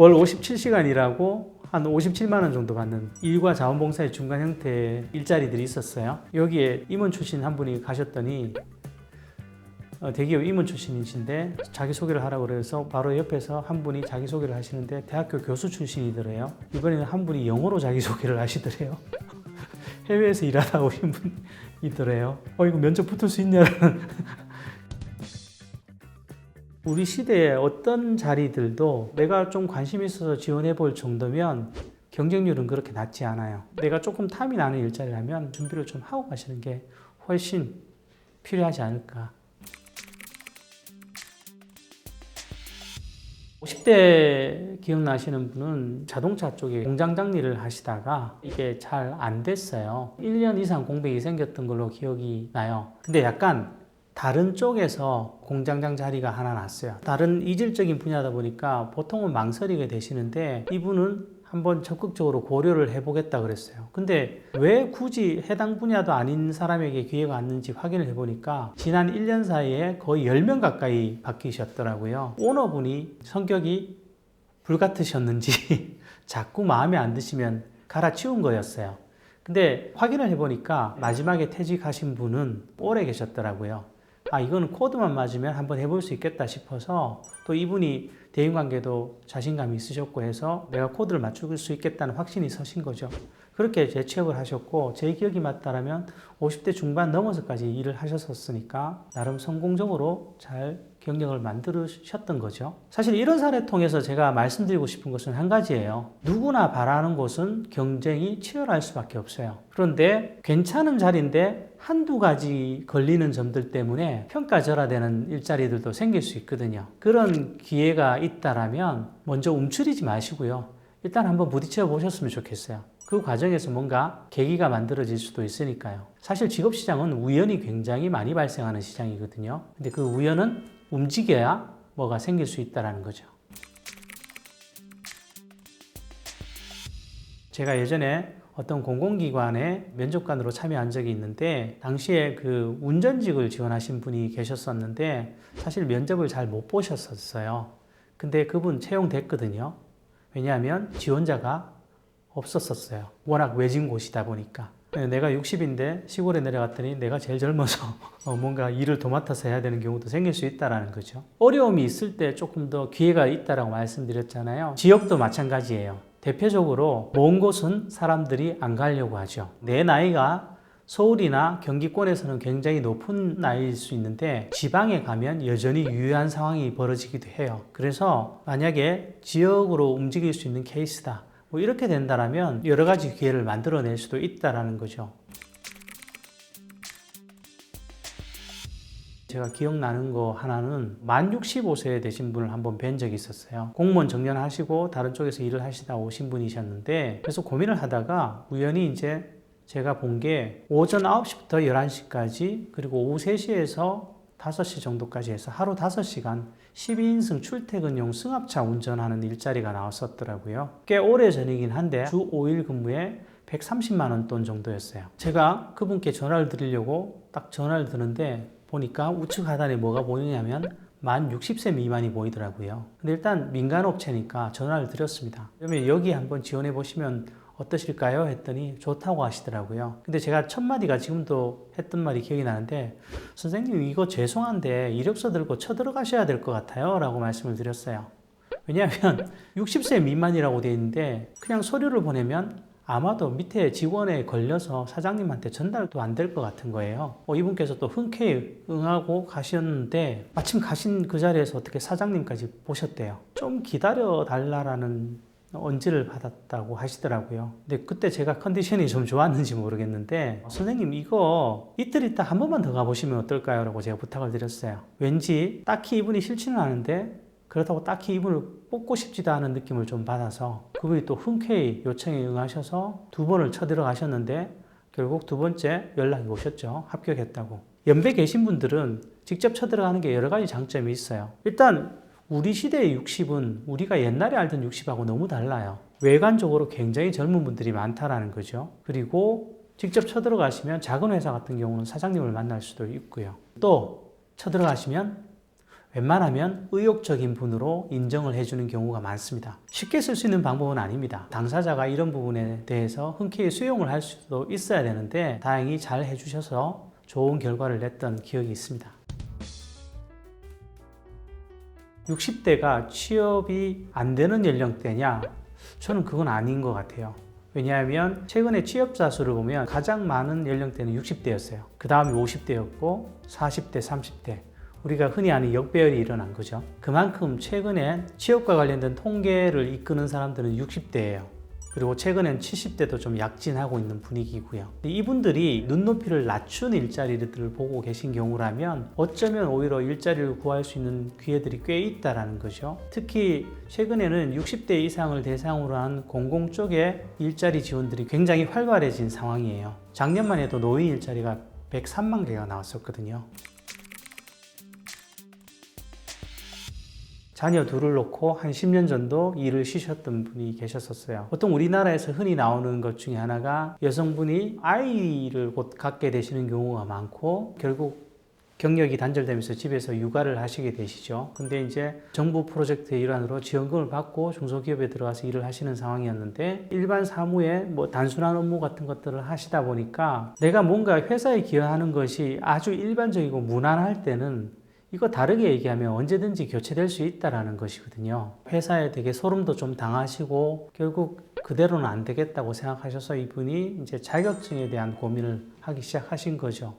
월 57시간 일하고 한 57만 원 정도 받는 일과 자원봉사의 중간 형태의 일자리들이 있었어요. 여기에 임원 출신 한 분이 가셨더니 어, 대기업 임원 출신이신데 자기소개를 하라고 그래서 바로 옆에서 한 분이 자기소개를 하시는데 대학교 교수 출신이더래요. 이번에는 한 분이 영어로 자기소개를 하시더래요. 해외에서 일하다 오신 분이 있더래요. 어, 이거 면접 붙을 수 있냐는. 우리 시대의 어떤 자리들도 내가 좀 관심 있어서 지원해 볼 정도면 경쟁률은 그렇게 낮지 않아요. 내가 조금 탐이 나는 일자리라면 준비를 좀 하고 가시는 게 훨씬 필요하지 않을까. 50대 기억나시는 분은 자동차 쪽에 공장장 일을 하시다가 이게 잘 안 됐어요. 1년 이상 공백이 생겼던 걸로 기억이 나요. 근데 약간 다른 쪽에서 공장장 자리가 하나 났어요. 다른 이질적인 분야다 보니까 보통은 망설이게 되시는데 이분은 한번 적극적으로 고려를 해보겠다 그랬어요. 근데 왜 굳이 해당 분야도 아닌 사람에게 기회가 왔는지 확인을 해보니까 지난 1년 사이에 거의 10명 가까이 바뀌셨더라고요. 오너분이 성격이 불같으셨는지 자꾸 마음에 안 드시면 갈아치운 거였어요. 근데 확인을 해보니까 마지막에 퇴직하신 분은 오래 계셨더라고요. 아, 이거는 코드만 맞으면 한번 해볼 수 있겠다 싶어서 또 이분이 대인 관계도 자신감이 있으셨고 해서 내가 코드를 맞출 수 있겠다는 확신이 서신 거죠. 그렇게 재취업을 하셨고 제 기억이 맞다라면 50대 중반 넘어서까지 일을 하셨었으니까 나름 성공적으로 잘 경력을 만들으셨던 거죠. 사실 이런 사례 통해서 제가 말씀드리고 싶은 것은 한 가지예요. 누구나 바라는 곳은 경쟁이 치열할 수밖에 없어요. 그런데 괜찮은 자리인데 한두 가지 걸리는 점들 때문에 평가절하되는 일자리들도 생길 수 있거든요. 그런 기회가 있다라면 먼저 움츠리지 마시고요. 일단 한번 부딪혀 보셨으면 좋겠어요. 그 과정에서 뭔가 계기가 만들어질 수도 있으니까요. 사실 직업시장은 우연이 굉장히 많이 발생하는 시장이거든요. 근데 그 우연은 움직여야 뭐가 생길 수 있다는 거죠. 제가 예전에 어떤 공공기관에 면접관으로 참여한 적이 있는데 당시에 그 운전직을 지원하신 분이 계셨었는데 사실 면접을 잘 못 보셨었어요. 근데 그분 채용됐거든요. 왜냐하면 지원자가 없었었어요. 워낙 외진 곳이다 보니까. 내가 60인데 시골에 내려갔더니 내가 제일 젊어서 어, 뭔가 일을 도맡아서 해야 되는 경우도 생길 수 있다라는 거죠. 어려움이 있을 때 조금 더 기회가 있다라고 말씀드렸잖아요. 지역도 마찬가지예요. 대표적으로 먼 곳은 사람들이 안 가려고 하죠. 내 나이가 서울이나 경기권에서는 굉장히 높은 나이일 수 있는데 지방에 가면 여전히 유효한 상황이 벌어지기도 해요. 그래서 만약에 지역으로 움직일 수 있는 케이스다. 뭐 이렇게 된다면 여러 가지 기회를 만들어낼 수도 있다라는 거죠. 제가 기억나는 거 하나는 만 65세 되신 분을 한번 뵌 적이 있었어요. 공무원 정년하시고 다른 쪽에서 일을 하시다 오신 분이셨는데 그래서 고민을 하다가 우연히 이제 제가 본 게 오전 9시부터 11시까지 그리고 오후 3시에서 5시 정도까지 해서 하루 5시간 12인승 출퇴근용 승합차 운전하는 일자리가 나왔었더라고요. 꽤 오래 전이긴 한데 주 5일 근무에 130만 원 돈 정도였어요. 제가 그분께 전화를 드리려고 딱 전화를 드는데 보니까 우측 하단에 뭐가 보이냐면 만 60세 미만이 보이더라고요. 근데 일단 민간 업체니까 전화를 드렸습니다. 그러면 여기 한번 지원해 보시면 어떠실까요? 했더니 좋다고 하시더라고요. 근데 제가 첫 마디가 지금도 했던 말이 기억이 나는데 선생님 이거 죄송한데 이력서 들고 쳐들어가셔야 될 것 같아요. 라고 말씀을 드렸어요. 왜냐하면 60세 미만이라고 되어 있는데 그냥 서류를 보내면 아마도 밑에 직원에 걸려서 사장님한테 전달도 안 될 것 같은 거예요. 어, 이분께서 또 흔쾌히 응하고 가셨는데 마침 가신 그 자리에서 어떻게 사장님까지 보셨대요. 좀 기다려 달라라는 언지를 받았다고 하시더라고요. 근데 그때 제가 컨디션이 좀 좋았는지 모르겠는데 선생님 이거 이틀 있다 한 번만 더 가보시면 어떨까요? 라고 제가 부탁을 드렸어요. 왠지 딱히 이분이 싫지는 않은데 그렇다고 딱히 이분을 뽑고 싶지도 않은 느낌을 좀 받아서 그분이 또 흔쾌히 요청에 응하셔서 두 번을 쳐들어가셨는데 결국 두 번째 연락이 오셨죠. 합격했다고. 연배 계신 분들은 직접 쳐들어가는 게 여러 가지 장점이 있어요. 일단 우리 시대의 60은 우리가 옛날에 알던 60하고 너무 달라요. 외관적으로 굉장히 젊은 분들이 많다라는 거죠. 그리고 직접 쳐들어가시면 작은 회사 같은 경우는 사장님을 만날 수도 있고요. 또 쳐들어가시면 웬만하면 의욕적인 분으로 인정을 해주는 경우가 많습니다. 쉽게 쓸 수 있는 방법은 아닙니다. 당사자가 이런 부분에 대해서 흔쾌히 수용을 할 수도 있어야 되는데 다행히 잘 해주셔서 좋은 결과를 냈던 기억이 있습니다. 60대가 취업이 안 되는 연령대냐? 저는 그건 아닌 것 같아요. 왜냐하면 최근에 취업자 수를 보면 가장 많은 연령대는 60대였어요. 그 다음이 50대였고 40대, 30대. 우리가 흔히 아는 역배열이 일어난 거죠. 그만큼 최근에 취업과 관련된 통계를 이끄는 사람들은 60대예요. 그리고 최근엔 70대도 좀 약진하고 있는 분위기고요. 이분들이 눈높이를 낮춘 일자리들을 보고 계신 경우라면 어쩌면 오히려 일자리를 구할 수 있는 기회들이 꽤 있다라는 거죠. 특히 최근에는 60대 이상을 대상으로 한 공공 쪽의 일자리 지원들이 굉장히 활발해진 상황이에요. 작년만 해도 노인 일자리가 103만 개가 나왔었거든요. 자녀 둘을 놓고 한 10년 정도 일을 쉬셨던 분이 계셨었어요. 보통 우리나라에서 흔히 나오는 것 중에 하나가 여성분이 아이를 곧 갖게 되시는 경우가 많고 결국 경력이 단절되면서 집에서 육아를 하시게 되시죠. 근데 이제 정부 프로젝트의 일환으로 지원금을 받고 중소기업에 들어가서 일을 하시는 상황이었는데 일반 사무에 뭐 단순한 업무 같은 것들을 하시다 보니까 내가 뭔가 회사에 기여하는 것이 아주 일반적이고 무난할 때는 이거 다르게 얘기하면 언제든지 교체될 수 있다라는 것이거든요. 회사에 되게 소름도 좀 당하시고 결국 그대로는 안 되겠다고 생각하셔서 이분이 이제 자격증에 대한 고민을 하기 시작하신 거죠.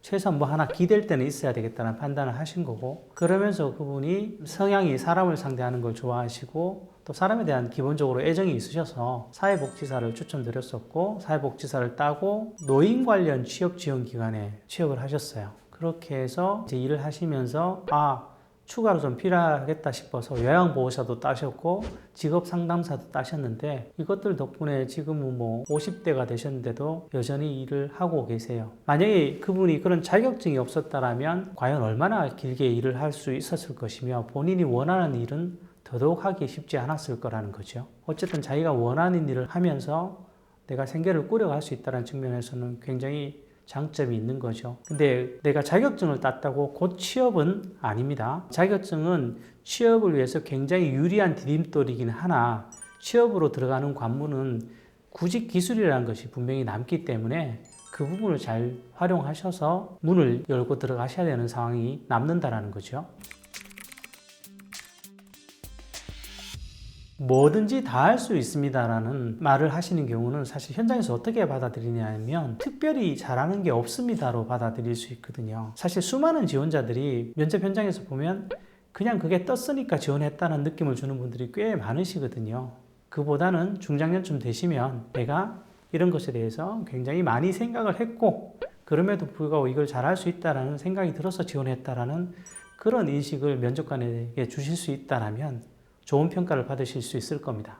최소한 뭐 하나 기댈 때는 있어야 되겠다는 판단을 하신 거고 그러면서 그분이 성향이 사람을 상대하는 걸 좋아하시고 또 사람에 대한 기본적으로 애정이 있으셔서 사회복지사를 추천드렸었고 사회복지사를 따고 노인 관련 취업 지원 기관에 취업을 하셨어요. 그렇게 해서 이제 일을 하시면서 아 추가로 좀 필요하겠다 싶어서 요양보호사도 따셨고 직업 상담사도 따셨는데 이것들 덕분에 지금은 뭐 50대가 되셨는데도 여전히 일을 하고 계세요. 만약에 그분이 그런 자격증이 없었다라면 과연 얼마나 길게 일을 할 수 있었을 것이며 본인이 원하는 일은 더더욱 하기 쉽지 않았을 거라는 거죠. 어쨌든 자기가 원하는 일을 하면서 내가 생계를 꾸려갈 수 있다는 측면에서는 굉장히 장점이 있는 거죠. 근데 내가 자격증을 땄다고 곧 취업은 아닙니다. 자격증은 취업을 위해서 굉장히 유리한 디딤돌이긴 하나 취업으로 들어가는 관문은 구직 기술이라는 것이 분명히 남기 때문에 그 부분을 잘 활용하셔서 문을 열고 들어가셔야 되는 상황이 남는다라는 거죠. 뭐든지 다 할 수 있습니다라는 말을 하시는 경우는 사실 현장에서 어떻게 받아들이냐면 특별히 잘하는 게 없습니다로 받아들일 수 있거든요. 사실 수많은 지원자들이 면접 현장에서 보면 그냥 그게 떴으니까 지원했다는 느낌을 주는 분들이 꽤 많으시거든요. 그보다는 중장년쯤 되시면 내가 이런 것에 대해서 굉장히 많이 생각을 했고 그럼에도 불구하고 이걸 잘할 수 있다라는 생각이 들어서 지원했다라는 그런 인식을 면접관에게 주실 수 있다라면 좋은 평가를 받으실 수 있을 겁니다.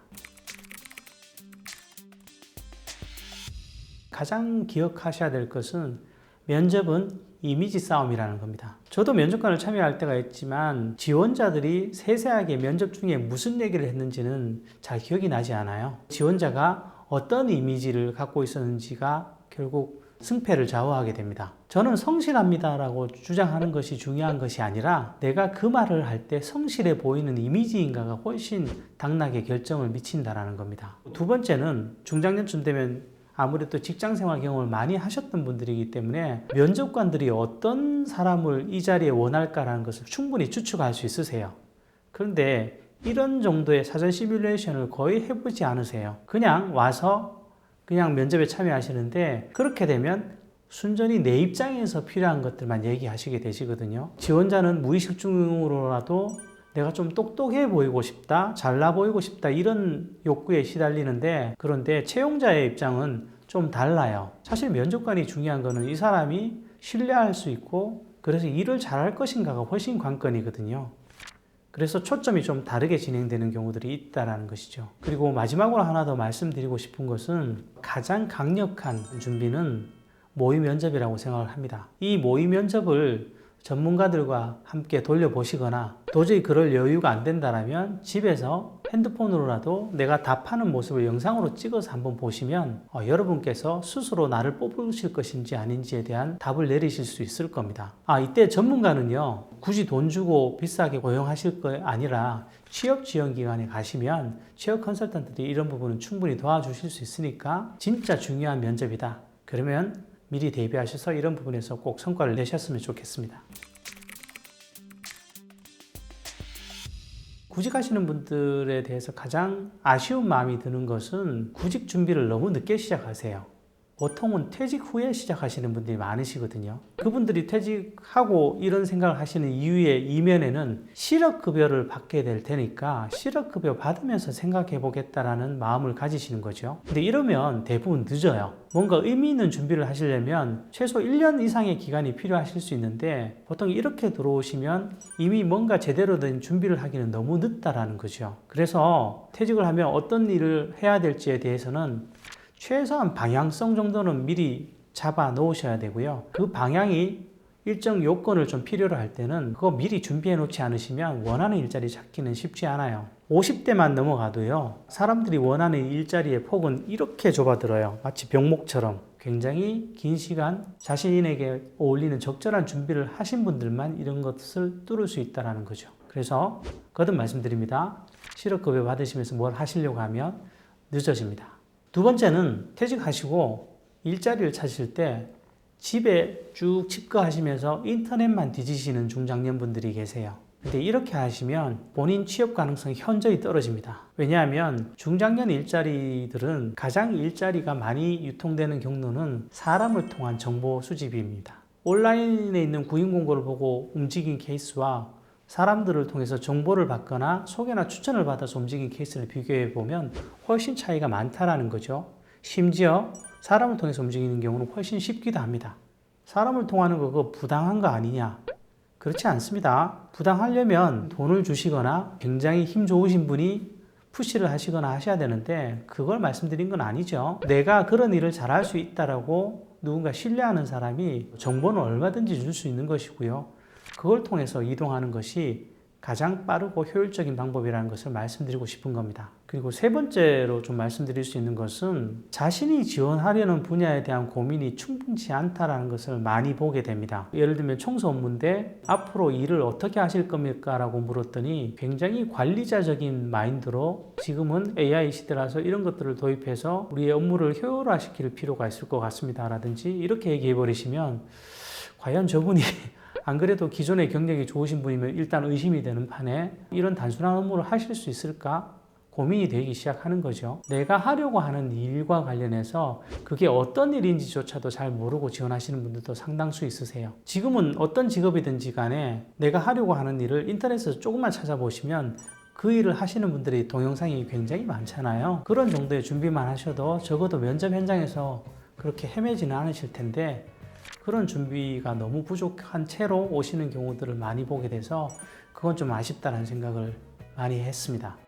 가장 기억하셔야 될 것은 면접은 이미지 싸움이라는 겁니다. 저도 면접관을 참여할 때가 있지만 지원자들이 세세하게 면접 중에 무슨 얘기를 했는지는 잘 기억이 나지 않아요. 지원자가 어떤 이미지를 갖고 있었는지가 결국 승패를 좌우하게 됩니다. 저는 성실합니다라고 주장하는 것이 중요한 것이 아니라 내가 그 말을 할 때 성실해 보이는 이미지인가가 훨씬 당락에 결정을 미친다라는 겁니다. 두 번째는 중장년쯤 되면 아무래도 직장 생활 경험을 많이 하셨던 분들이기 때문에 면접관들이 어떤 사람을 이 자리에 원할까라는 것을 충분히 추측할 수 있으세요. 그런데 이런 정도의 사전 시뮬레이션을 거의 해보지 않으세요. 그냥 와서 그냥 면접에 참여하시는데 그렇게 되면 순전히 내 입장에서 필요한 것들만 얘기하시게 되시거든요. 지원자는 무의식 중으로라도 내가 좀 똑똑해 보이고 싶다, 잘나 보이고 싶다 이런 욕구에 시달리는데 그런데 채용자의 입장은 좀 달라요. 사실 면접관이 중요한 거는 이 사람이 신뢰할 수 있고 그래서 일을 잘할 것인가가 훨씬 관건이거든요. 그래서 초점이 좀 다르게 진행되는 경우들이 있다라는 것이죠. 그리고 마지막으로 하나 더 말씀드리고 싶은 것은 가장 강력한 준비는 모의 면접이라고 생각을 합니다. 이 모의 면접을 전문가들과 함께 돌려보시거나 도저히 그럴 여유가 안 된다라면 집에서 핸드폰으로라도 내가 답하는 모습을 영상으로 찍어서 한번 보시면 어, 여러분께서 스스로 나를 뽑으실 것인지 아닌지에 대한 답을 내리실 수 있을 겁니다. 아, 이때 전문가는요, 굳이 돈 주고 비싸게 고용하실 거 아니라 취업 지원 기관에 가시면 취업 컨설턴트들이 이런 부분은 충분히 도와주실 수 있으니까 진짜 중요한 면접이다. 그러면 미리 대비하셔서 이런 부분에서 꼭 성과를 내셨으면 좋겠습니다. 구직하시는 분들에 대해서 가장 아쉬운 마음이 드는 것은 구직 준비를 너무 늦게 시작하세요. 보통은 퇴직 후에 시작하시는 분들이 많으시거든요. 그분들이 퇴직하고 이런 생각을 하시는 이유의 이면에는 실업급여를 받게 될 테니까 실업급여 받으면서 생각해 보겠다라는 마음을 가지시는 거죠. 근데 이러면 대부분 늦어요. 뭔가 의미 있는 준비를 하시려면 최소 1년 이상의 기간이 필요하실 수 있는데 보통 이렇게 들어오시면 이미 뭔가 제대로 된 준비를 하기는 너무 늦다라는 거죠. 그래서 퇴직을 하면 어떤 일을 해야 될지에 대해서는 최소한 방향성 정도는 미리 잡아 놓으셔야 되고요. 그 방향이 일정 요건을 좀 필요로 할 때는 그거 미리 준비해 놓지 않으시면 원하는 일자리 찾기는 쉽지 않아요. 50대만 넘어가도요. 사람들이 원하는 일자리의 폭은 이렇게 좁아들어요. 마치 병목처럼 굉장히 긴 시간 자신에게 어울리는 적절한 준비를 하신 분들만 이런 것을 뚫을 수 있다는 거죠. 그래서 거듭 말씀드립니다. 실업급여 받으시면서 뭘 하시려고 하면 늦어집니다. 두 번째는 퇴직하시고 일자리를 찾으실 때 집에 쭉 집거하시면서 인터넷만 뒤지시는 중장년분들이 계세요. 근데 이렇게 하시면 본인 취업 가능성이 현저히 떨어집니다. 왜냐하면 중장년 일자리들은 가장 일자리가 많이 유통되는 경로는 사람을 통한 정보 수집입니다. 온라인에 있는 구인 공고를 보고 움직인 케이스와 사람들을 통해서 정보를 받거나 소개나 추천을 받아서 움직인 케이스를 비교해 보면 훨씬 차이가 많다라는 거죠. 심지어 사람을 통해서 움직이는 경우는 훨씬 쉽기도 합니다. 사람을 통하는 거 그거 부당한 거 아니냐? 그렇지 않습니다. 부당하려면 돈을 주시거나 굉장히 힘 좋으신 분이 푸시를 하시거나 하셔야 되는데 그걸 말씀드린 건 아니죠. 내가 그런 일을 잘할 수 있다라고 누군가 신뢰하는 사람이 정보는 얼마든지 줄 수 있는 것이고요. 그걸 통해서 이동하는 것이 가장 빠르고 효율적인 방법이라는 것을 말씀드리고 싶은 겁니다. 그리고 세 번째로 좀 말씀드릴 수 있는 것은 자신이 지원하려는 분야에 대한 고민이 충분치 않다라는 것을 많이 보게 됩니다. 예를 들면 청소 업무인데 앞으로 일을 어떻게 하실 겁니까? 라고 물었더니 굉장히 관리자적인 마인드로 지금은 AI 시대라서 이런 것들을 도입해서 우리의 업무를 효율화시킬 필요가 있을 것 같습니다. 라든지 이렇게 얘기해 버리시면 과연 저분이 안 그래도 기존의 경력이 좋으신 분이면 일단 의심이 되는 판에 이런 단순한 업무를 하실 수 있을까? 고민이 되기 시작하는 거죠. 내가 하려고 하는 일과 관련해서 그게 어떤 일인지조차도 잘 모르고 지원하시는 분들도 상당수 있으세요. 지금은 어떤 직업이든지 간에 내가 하려고 하는 일을 인터넷에서 조금만 찾아보시면 그 일을 하시는 분들이 동영상이 굉장히 많잖아요. 그런 정도의 준비만 하셔도 적어도 면접 현장에서 그렇게 헤매지는 않으실 텐데 그런 준비가 너무 부족한 채로 오시는 경우들을 많이 보게 돼서 그건 좀 아쉽다는 생각을 많이 했습니다.